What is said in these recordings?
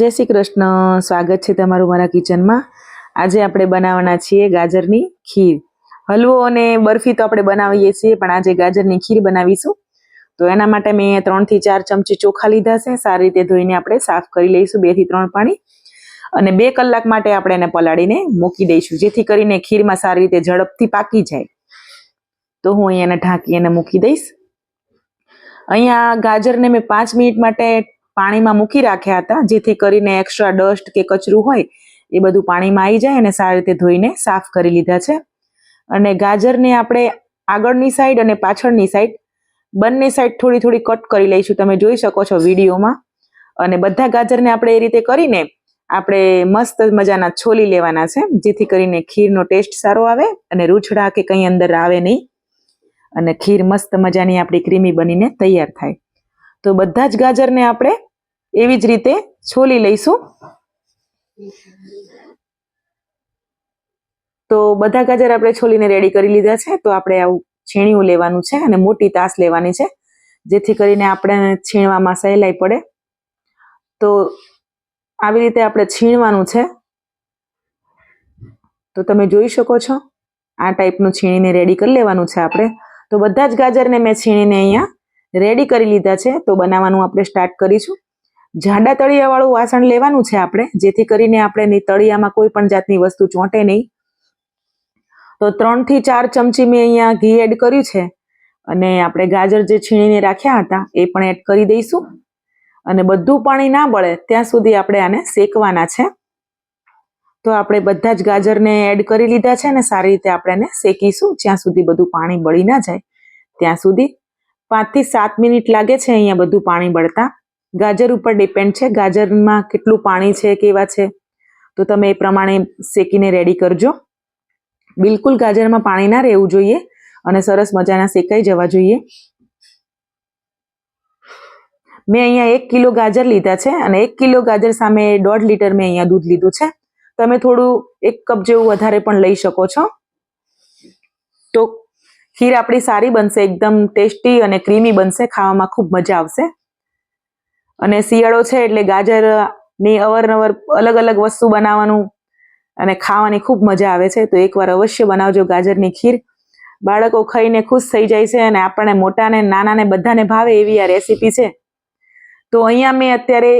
જય શ્રી કૃષ્ણ. સ્વાગત છે તમારું મારા કિચનમાં. આજે આપણે બનાવવાના છીએ ગાજરની ખીર. હલવો અને બરફી તો આપણે બનાવીએ છીએ, પણ આજે ગાજરની ખીર બનાવીશું. તો એના માટે મેં ત્રણથી ચાર ચમચી ચોખા લીધા છે. સારી રીતે ધોઈને આપણે સાફ કરી લઈશું બેથી ત્રણ પાણી. અને બે કલાક માટે આપણે એને પલાળીને મૂકી દઈશું, જેથી કરીને ખીરમાં સારી રીતે ઝડપથી પાકી જાય. તો હું એને ઢાંકી એને મૂકી દઈશ. અહીંયા ગાજરને મેં પાંચ મિનિટ માટે પાણીમાં મૂકી રાખ્યા હતા, જેથી કરીને એક્સ્ટ્રા ડસ્ટ કે કચરું હોય, એ બધું પાણીમાં આવી જાય અને સારી રીતે ધોઈને સાફ કરી લીધા છે. અને ગાજરને આપણે આગળની સાઈડ અને પાછળની સાઈડ બંને સાઈડ થોડી થોડી કટ કરી લઈશું. તમે જોઈ શકો છો વિડીયોમાં. અને બધા ગાજરને આપણે એ રીતે કરીને આપણે મસ્ત મજાના છોલી લેવાના છે, જેથી કરીને ખીરનો ટેસ્ટ સારો આવે અને રૂછડા કે કંઈ અંદર આવે નહીં. અને ખીર મસ્ત મજાની આપણી ક્રીમી બનીને તૈયાર થાય. તો બધા જ ગાજરને આપણે એવી જ રીતે છોલી લઈશું. તો બધા ગાજર આપણે છોલીને રેડી કરી લીધા છે. તો આપણે આવું છીણ્યું લેવાનું છે અને મોટી તાસ લેવાની છે, જેથી કરીને આપણે છીણવામાં સહેલાઈ પડે. તો આવી રીતે આપણે છીણવાનું છે. તો તમે જોઈ શકો છો, આ ટાઈપનું છીણીને રેડી કરી લેવાનું છે આપણે. તો બધા જ ગાજરને મેં છીણીને અહીંયા રેડી કરી લીધા છે. તો બનાવવાનું આપણે સ્ટાર્ટ કરીશું. જાડા તળિયાવાળું વાસણ લેવાનું છે આપણે, જેથી કરીને આપણે તળિયામાં કોઈ પણ જાતની વસ્તુ ચોંટે નહીં. તો ત્રણથી ચાર ચમચી મેં અહીંયા ઘી એડ કર્યું છે, અને આપણે ગાજર જે છીણીને રાખ્યા હતા, એ પણ એડ કરી દઈશું. અને બધું પાણી ના બળે ત્યાં સુધી આપણે આને શેકવાના છે. તો આપણે બધા જ ગાજરને એડ કરી લીધા છે અને સારી રીતે આપણે એને શેકીશું, જ્યાં સુધી બધું પાણી બળી ના જાય. ત્યાં સુધી પાંચથી સાત મિનિટ લાગે છે અહીંયા બધું પાણી બળતા. ગાજર ઉપર ડિપેન્ડ છે. ગાજરમાં કેટલું પાણી છે, કેવા છે? તો તમે એ પ્રમાણે શેકીને રેડી કરજો. બિલકુલ ગાજરમાં પાણી ના રહેવું જોઈએ અને સરસ મજાના શેકાઈ જવા જોઈએ. મેં અહીંયા એક કિલો ગાજર લીધા છે અને એક કિલો ગાજર સામે દોઢ લીટર મેં અહીંયા દૂધ લીધું છે. તમે થોડું એક કપ જેવું વધારે પણ લઈ શકો છો. તો ખીર આપણી સારી બનશે, એકદમ ટેસ્ટી અને ક્રીમી બનશે, ખાવામાં ખૂબ મજા આવશે. અને શિયાળો છે એટલે ગાજરની અવારનવાર અલગ અલગ વસ્તુ બનાવવાનું અને ખાવાની ખૂબ મજા આવે છે. તો એકવાર અવશ્ય બનાવજો ગાજરની ખીર. બાળકો ખાઈને ખુશ થઈ જાય છે અને આપણને મોટાને, નાનાને બધાને ભાવે એવી આ રેસીપી છે. તો અહીંયા મેં અત્યારે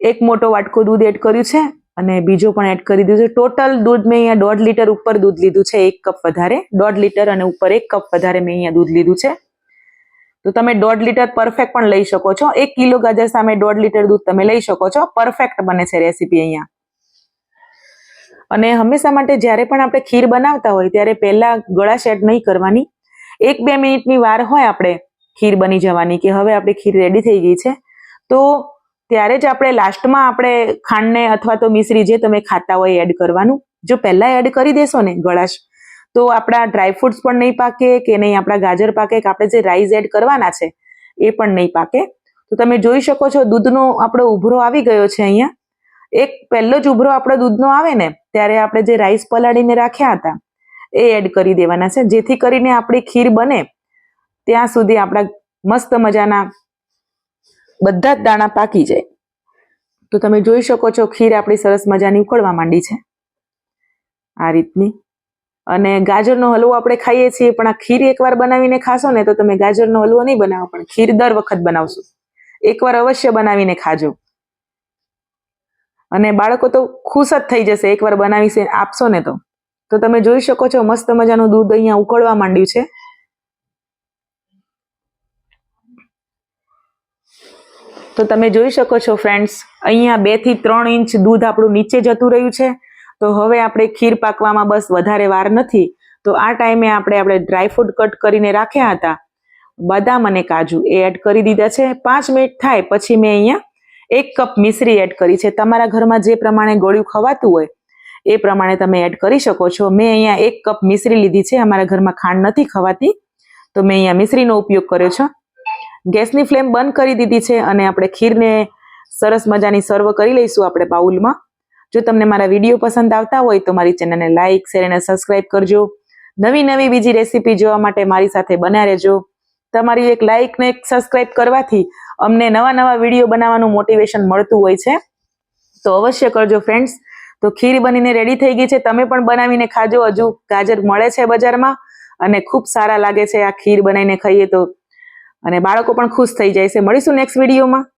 એક મોટો વાટકો દૂધ એડ કર્યું છે અને બીજો પણ એડ કરી દીધું છે. ટોટલ દૂધ મેં અહીંયા દોઢ લીટર ઉપર દૂધ લીધું છે એક કપ વધારે. દોઢ લીટર અને ઉપર એક કપ વધારે મેં અહીંયા દૂધ લીધું છે. તો તમે દોઢ લીટર પરફેક્ટ પણ લઈ શકો છો. એક કિલો ગાજર સામે દોઢ લીટર દૂધ તમે લઈ શકો છો. પરફેક્ટ બને છે રેસીપી અહીંયા. અને હંમેશા માટે જ્યારે પણ આપણે ખીર બનાવતા હોય, ત્યારે પહેલા ગળાશ એડ નહીં કરવાની. એક બે મિનિટની વાર હોય આપણે ખીર બની જવાની કે હવે આપણી ખીર રેડી થઈ ગઈ છે. તો ત્યારે જ આપણે લાસ્ટમાં આપણે ખાંડને અથવા તો મિશ્રી જે તમે ખાતા હોય એડ કરવાનું. જો પહેલાં એડ કરી દેશો ને ગળાશ તો આપણા ડ્રાયફ્રૂટ્સ પણ નહીં પાકે કે નહીં આપણા ગાજર પાકે કે આપણે જે રાઈસ એડ કરવાના છે, એ પણ નહીં પાકે. તો તમે જોઈ શકો છો દૂધનો આપણો ઉભરો આવી ગયો છે અહીંયા. એક પહેલો જ ઉભરો આપણો દૂધનો આવે ને, ત્યારે આપણે જે રાઈસ પલાળીને રાખ્યા હતા, એ એડ કરી દેવાના છે. જેથી કરીને આપણી ખીર બને ત્યાં સુધી આપણા મસ્ત મજાના બધા જ દાણા પાકી જાય. તો તમે જોઈ શકો છો ખીર આપણી સરસ મજાની ઉકળવા માંડી છે. આ રીતની અને ગાજરનો હલવો આપણે ખાઈએ છીએ, પણ આ ખીર એકવાર બનાવીને ખાશો ને તો તમે ગાજરનો હલવો નહીં બનાવો, પણ ખીર દર વખત બનાવશો. એકવાર અવશ્ય બનાવીને ખાજો. અને બાળકો તો ખુશ જ થઈ જશે, એકવાર બનાવી આપશો ને તો. તો તમે જોઈ શકો છો, મસ્ત મજાનું દૂધ અહીંયા ઉકળવા માંડ્યું છે. તો તમે જોઈ શકો છો ફ્રેન્ડ્સ અહીંયા બેથી ત્રણ ઇંચ દૂધ આપણું નીચે જતું રહ્યું છે. તો હવે આપણે ખીર પાકવામાં બસ વધારે વાર નથી. તો આ ટાઈમે આપણે આપણે ડ્રાયફ્રૂટ કટ કરીને રાખ્યા હતા. બદામ અને કાજુ એ એડ કરી દીધા છે. પાંચ મિનિટ થાય પછી મેં અહીંયા એક કપ મિશ્રી એડ કરી છે. તમારા ઘરમાં જે પ્રમાણે ગળ્યું ખવાતું હોય, એ પ્રમાણે તમે એડ કરી શકો છો. મેં અહીંયા એક કપ મિશ્રી લીધી છે. અમારા ઘરમાં ખાંડ નથી ખવાતી. તો મેં અહીંયા મિશ્રીનો ઉપયોગ કર્યો છે. ગેસની ફ્લેમ બંધ કરી દીધી છે અને આપણે ખીરને સરસ મજાની સર્વ કરી લઈશું આપણે બાઉલમાં. જો તમને મારા વીડિયો પસંદ આવતા હોય તો મારી ચેનલને લાઇક શેર અને સબસ્ક્રાઇબ કરજો. નવી નવી બીજી રેસીપી જોવા માટે મારી સાથે બન્યા રહેજો. તમારી એક લાઇક ને એક સબસ્ક્રાઇબ કરવાથી અમને નવા નવા વીડિયો બનાવવાનું મોટિવેશન મળતું હોય છે. તો અવશ્ય કરજો ફ્રેન્ડ્સ. તો ખીર બનીને રેડી થઈ ગઈ છે. તમે પણ બનાવીને ખાજો. હજુ ગાજર મળે છે બજારમાં અને ખૂબ સારા લાગે છે આ ખીર બનાવીને ખાઈએ તો. અને બાળકો પણ ખુશ થઈ જાય છે. મળીશું નેક્સ્ટ વિડીયોમાં.